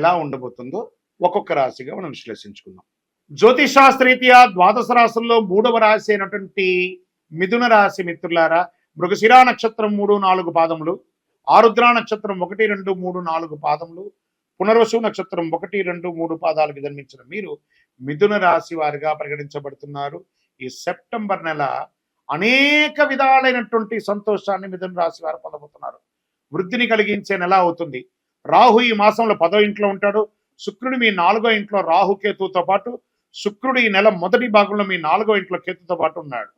ఎలా ఉండబోతుందో ఒక్కొక్క రాశిగా మనం విశ్లేషించుకుందాం. జ్యోతిషాస్త్రీత్యా ద్వాదశ రాశుల్లో మూడవ రాశి అయినటువంటి మిథున రాశి మిత్రులారా మృగశిరా నక్షత్రం మూడు నాలుగు పాదములు ఆరుద్ర నక్షత్రం ఒకటి రెండు మూడు నాలుగు పాదములు పునర్వసు నక్షత్రం ఒకటి రెండు మూడు పాదాలకు జన్మించిన మీరు మిథున రాశి వారిగా పరిగణించబడుతున్నారు. ఈ సెప్టెంబర్ నెల అనేక విధాలైనటువంటి సంతోషాన్ని మిథున రాశి వారు పొందబోతున్నారు. వృద్ధిని కలిగించే నెల అవుతుంది. రాహు ఈ మాసంలో పదో ఇంట్లో ఉంటాడు. శుక్రుడు మీ నాలుగో ఇంట్లో రాహు కేతుతో పాటు శుక్రుడు ఈ నెల మొదటి భాగంలో మీ నాలుగో ఇంట్లో కేతుతో పాటు ఉన్నాడు.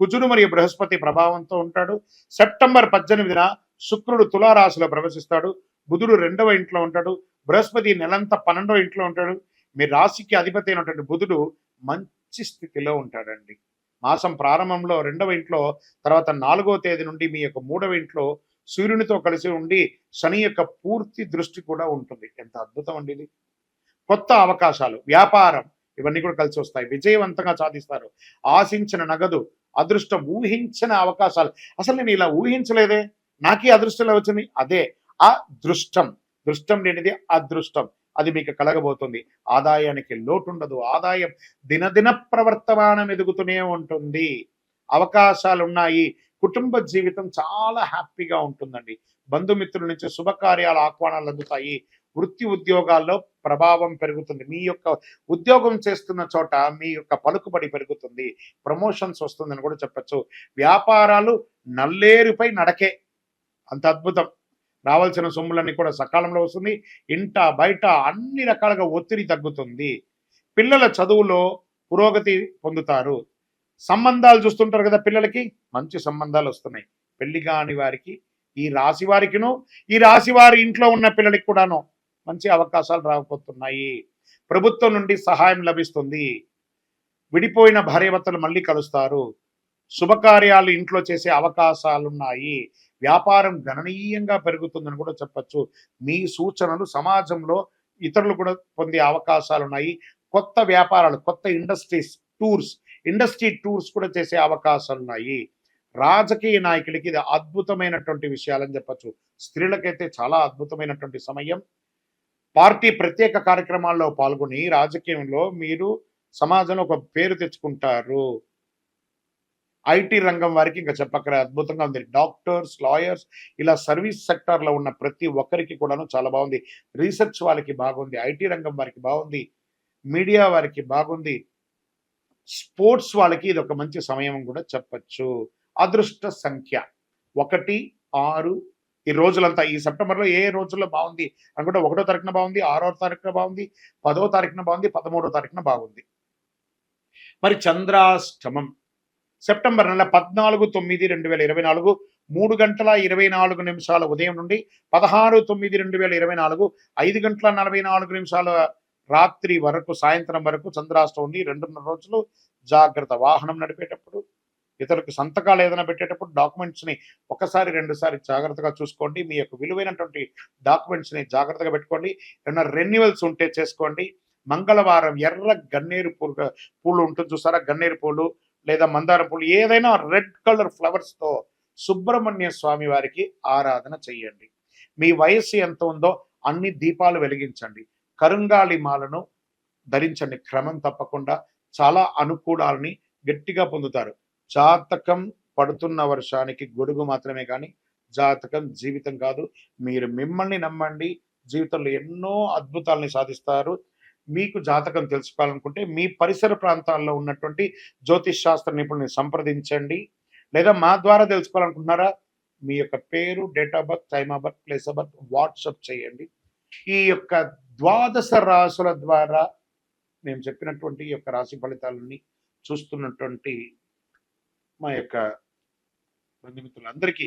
కుజుడు మరియు బృహస్పతి ప్రభావంతో ఉంటాడు. సెప్టెంబర్ పద్దెనిమిదిన శుక్రుడు తులారాశిలో ప్రవేశిస్తాడు. బుధుడు రెండవ ఇంట్లో ఉంటాడు. బృహస్పతి నెలంతా పన్నెండవ ఇంట్లో ఉంటాడు. మీ రాశికి అధిపతి అయినటువంటి బుధుడు మంచి స్థితిలో ఉంటాడండి. మాసం ప్రారంభంలో రెండవ ఇంట్లో తర్వాత నాలుగో తేదీ నుండి మీ యొక్క మూడవ ఇంట్లో సూర్యునితో కలిసి ఉండి శని యొక్క పూర్తి దృష్టి కూడా ఉంటుంది. ఎంత అద్భుతం అండి ఇది. కొత్త అవకాశాలు వ్యాపారం ఇవన్నీ కూడా కలిసి వస్తాయి. విజయవంతంగా సాధిస్తారు. ఆశించిన నగదు అదృష్టం ఊహించిన అవకాశాలు. అసలు నేను ఇలా ఊహించలేదే. నాకే అదృష్టం వచ్చింది? అదే అదృష్టం. దృష్టం లేనిది అదృష్టం. అది మీకు కలగబోతుంది. ఆదాయానికి లోటుండదు. ఆదాయం దినదిన ప్రవర్తమానం ఎదుగుతూనే ఉంటుంది. అవకాశాలు ఉన్నాయి కుటుంబ జీవితం చాలా హ్యాపీగా ఉంటుందండి. బంధుమిత్రుల నుంచి శుభకార్యాల ఆహ్వానాలు అందుతాయి. వృత్తి ఉద్యోగాల్లో ప్రభావం పెరుగుతుంది. మీ యొక్క ఉద్యోగం చేస్తున్న చోట మీ యొక్క పలుకుబడి పెరుగుతుంది. ప్రమోషన్స్ వస్తుందని కూడా చెప్పచ్చు. వ్యాపారాలు నల్లేరుపై నడకే. అంత అద్భుతం. రావాల్సిన సొమ్ములన్నీ కూడా సకాలంలో వస్తుంది. ఇంట బయట అన్ని రకాలుగా ఒత్తిడి తగ్గుతుంది. పిల్లల చదువులో పురోగతి పొందుతారు. సంబంధాలు చూస్తుంటారు కదా పిల్లలకి? మంచి సంబంధాలు వస్తున్నాయి. పెళ్ళి కాని వారికి ఈ రాశి వారికిను ఈ రాశి వారి ఇంట్లో ఉన్న పిల్లలకి కూడాను మంచి అవకాశాలు రాకపోతున్నాయి ప్రభుత్వం నుండి సహాయం లభిస్తుంది. విడిపోయిన భార్యభర్తలు మళ్ళీ కలుస్తారు. శుభకార్యాలు ఇంట్లో చేసే అవకాశాలు ఉన్నాయి వ్యాపారం గణనీయంగా పెరుగుతుందని కూడా చెప్పచ్చు. మీ సూచనలు సమాజంలో ఇతరులు కూడా పొందే అవకాశాలు ఉన్నాయి కొత్త వ్యాపారాలు కొత్త ఇండస్ట్రీస్ టూర్స్ ఇండస్ట్రీ టూర్స్ కూడా చేసే అవకాశాలు ఉన్నాయి. రాజకీయ నాయకులకి ఇది అద్భుతమైనటువంటి విషయాలని చెప్పచ్చు. స్త్రీలకైతే చాలా అద్భుతమైనటువంటి సమయం. పార్టీ ప్రత్యేక కార్యక్రమాల్లో పాల్గొని రాజకీయంలో మీరు సమాజంలో ఒక పేరు తెచ్చుకుంటారు. ఐటీ రంగం వారికి ఇంకా చెప్పక్కర అద్భుతంగా ఉంది. డాక్టర్స్ లాయర్స్ ఇలా సర్వీస్ సెక్టార్లో ఉన్న ప్రతి ఒక్కరికి కూడాను చాలా బాగుంది. రీసెర్చ్ వాళ్ళకి బాగుంది. ఐటీ రంగం వారికి బాగుంది. మీడియా వారికి బాగుంది. స్పోర్ట్స్ వాళ్ళకి ఇది ఒక మంచి సమయం కూడా చెప్పచ్చు. అదృష్ట సంఖ్య. ఒకటి ఆరు ఈ రోజులంతా ఈ సెప్టెంబర్లో ఏ రోజుల్లో బాగుంది అనుకుంటే ఒకటో తారీఖున బాగుంది ఆరో తారీఖున బాగుంది పదో తారీఖున బాగుంది పదమూడో తారీఖున బాగుంది. మరి చంద్రాష్టమం. సెప్టెంబర్ నెల పద్నాలుగు తొమ్మిది రెండు వేల ఇరవై నాలుగు మూడు గంటల ఇరవై నాలుగు నిమిషాల ఉదయం నుండి పదహారు తొమ్మిది రెండు వేల ఇరవై నాలుగు ఐదు గంటల నలభై నాలుగు నిమిషాల రాత్రి వరకు సాయంత్రం వరకు చంద్రాష్టమి ఉంది రెండున్నర రోజులు జాగ్రత్త. వాహనం నడిపేటప్పుడు ఇతరులకు సంతకాలు ఏదైనా పెట్టేటప్పుడు డాక్యుమెంట్స్ని ఒకసారి రెండుసారి జాగ్రత్తగా చూసుకోండి. మీ యొక్క విలువైనటువంటి డాక్యుమెంట్స్ని జాగ్రత్తగా పెట్టుకోండి. ఏమైనా రెన్యువల్స్ ఉంటే చేసుకోండి. మంగళవారం ఎర్ర గన్నేరు పూలు పూలు ఉంటుంది చూసారా? గన్నేరు పూలు లేదా మందారం పూలు ఏదైనా రెడ్ కలర్ ఫ్లవర్స్తో సుబ్రహ్మణ్య స్వామి వారికి ఆరాధన చెయ్యండి మీ వయస్సు ఎంత ఉందో అన్ని దీపాలు వెలిగించండి. కరుంగాళి మాలను ధరించండి. క్రమం తప్పకుండా చాలా అనుకూలాలని గట్టిగా పొందుతారు. జాతకం పడుతున్న వర్షానికి గొడుగు మాత్రమే కానీ జాతకం జీవితం కాదు. మీరు మిమ్మల్ని నమ్మండి. జీవితంలో ఎన్నో అద్భుతాలని సాధిస్తారు. మీకు జాతకం తెలుసుకోవాలనుకుంటే మీ పరిసర ప్రాంతాల్లో ఉన్నటువంటి జ్యోతిష్ శాస్త్ర నిపుణుల్ని సంప్రదించండి. లేదా మా ద్వారా తెలుసుకోవాలనుకుంటున్నారా? మీ యొక్క పేరు date of birth time of birth place of birth WhatsApp చేయండి. ఈ యొక్క ద్వాదశ రాసుల ద్వారా మేము చెప్పినటువంటి యొక్క రాశి ఫలితాలని చూస్తున్నటువంటి మా యొక్క బంధుమిత్రులందరికీ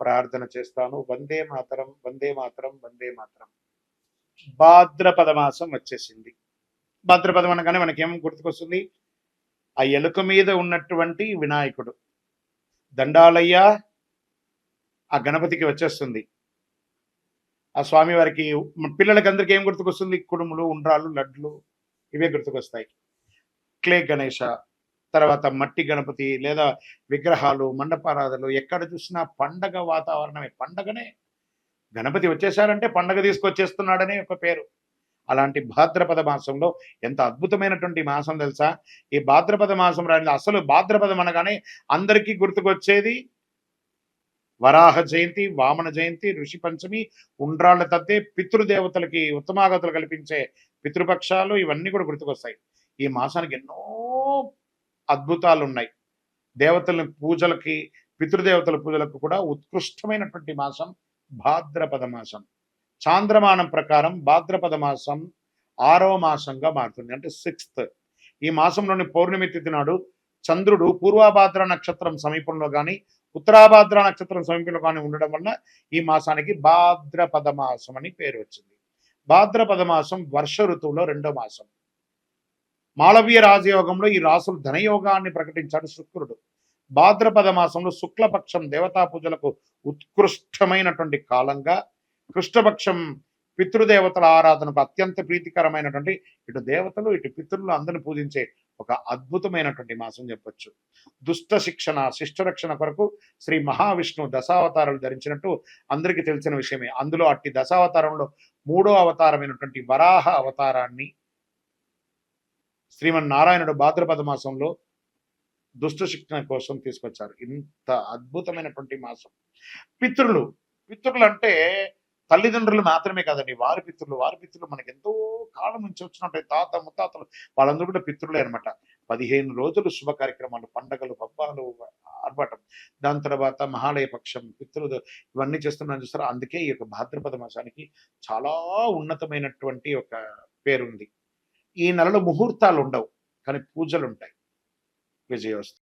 ప్రార్థన చేస్తాను. వందే మాతరం వందే మాతరం వందే మాతరం. భాద్రపద మాసం వచ్చేసింది. భాద్రపదం అనగానే మనకేం గుర్తుకొస్తుంది? ఆ ఎలుక మీద ఉన్నటువంటి వినాయకుడు. దండాలయ్య ఆ గణపతికి వచ్చేస్తుంది. ఆ స్వామి వారికి పిల్లలకి అందరికీ ఏం గుర్తుకొస్తుంది? కుడుములు ఉండ్రాలు లడ్లు ఇవే గుర్తుకొస్తాయి. క్లే గణేష తర్వాత మట్టి గణపతి లేదా విగ్రహాలు మండపారాధనలు ఎక్కడ చూసినా పండగ వాతావరణమే. పండగనే. గణపతి వచ్చేసారంటే పండగ తీసుకొచ్చేస్తున్నాడనే ఒక పేరు. అలాంటి భాద్రపద మాసంలో ఎంత అద్భుతమైనటువంటి మాసం తెలుసా? ఈ భాద్రపద మాసం రాని అసలు భాద్రపదం అనగానే అందరికీ గుర్తుకొచ్చేది వరాహ జయంతి వామన జయంతి ఋషి పంచమి ఉండ్రాళ్ళ తద్దే పితృదేవతలకి ఉత్తమాగతులు కల్పించే పితృపక్షాలు ఇవన్నీ కూడా గుర్తుకొస్తాయి. ఈ మాసానికి ఎన్నో అద్భుతాలు ఉన్నాయి దేవతల పూజలకి పితృదేవతల పూజలకు కూడా ఉత్కృష్టమైనటువంటి మాసం భాద్రపద మాసం. చాంద్రమానం ప్రకారం భాద్రపద మాసం ఆరవ మాసంగా మారుతుంది. అంటే సిక్స్త్ ఈ మాసంలోని పౌర్ణమి తిథి నాడు చంద్రుడు పూర్వభాద్ర నక్షత్రం సమీపంలో కానీ ఉత్తరాభాద్ర నక్షత్రం సమీపంలో కానీ ఉండడం వల్ల ఈ మాసానికి భాద్రపద మాసం అని పేరు వచ్చింది. భాద్రపద మాసం వర్ష ఋతువులో రెండో మాసం. మాళవీయ రాజయోగంలో ఈ రాసులు ధనయోగాన్ని ప్రకటించాడు శుక్రుడు. భాద్రపద మాసంలో శుక్లపక్షం దేవతా పూజలకు ఉత్కృష్టమైనటువంటి కాలంగా కృష్ణపక్షం పితృదేవతల ఆరాధనకు అత్యంత ప్రీతికరమైనటువంటి ఇటు దేవతలు ఇటు పితృలు అందరిని పూజించే ఒక అద్భుతమైనటువంటి మాసం చెప్పొచ్చు. దుష్ట శిక్షణ శిష్టరక్షణ కొరకు శ్రీ మహావిష్ణువు దశావతారాలు ధరించినట్టు అందరికీ తెలిసిన విషయమే. అందులో అట్టి దశావతారంలో మూడో అవతారమైనటువంటి వరాహ అవతారాన్ని శ్రీమన్నారాయణుడు భాద్రపద మాసంలో దుష్ట శిక్షణ కోసం తీసుకొచ్చారు. ఇంత అద్భుతమైనటువంటి మాసం. పితృలు పితృలు అంటే తల్లిదండ్రులు మాత్రమే కాదండి. వారి పితృలు వారి పితృలు మనకి ఎంతో కాలం నుంచి వచ్చినట్టు తాత ముత్తాతలు వాళ్ళందరూ కూడా పితృలే అనమాట పదిహేను రోజులు శుభ కార్యక్రమాలు పండగలు పబ్బాలు ఆర్భాటం. దాని తర్వాత మహాలయ పక్షం పితృలు ఇవన్నీ చేస్తున్నాను చూస్తారా. అందుకే ఈ యొక్క భాద్రపద మాసానికి చాలా ఉన్నతమైనటువంటి ఒక పేరుంది. ఈ నెలలో ముహూర్తాలు ఉండవు కానీ పూజలు ఉంటాయి విజయోస్తు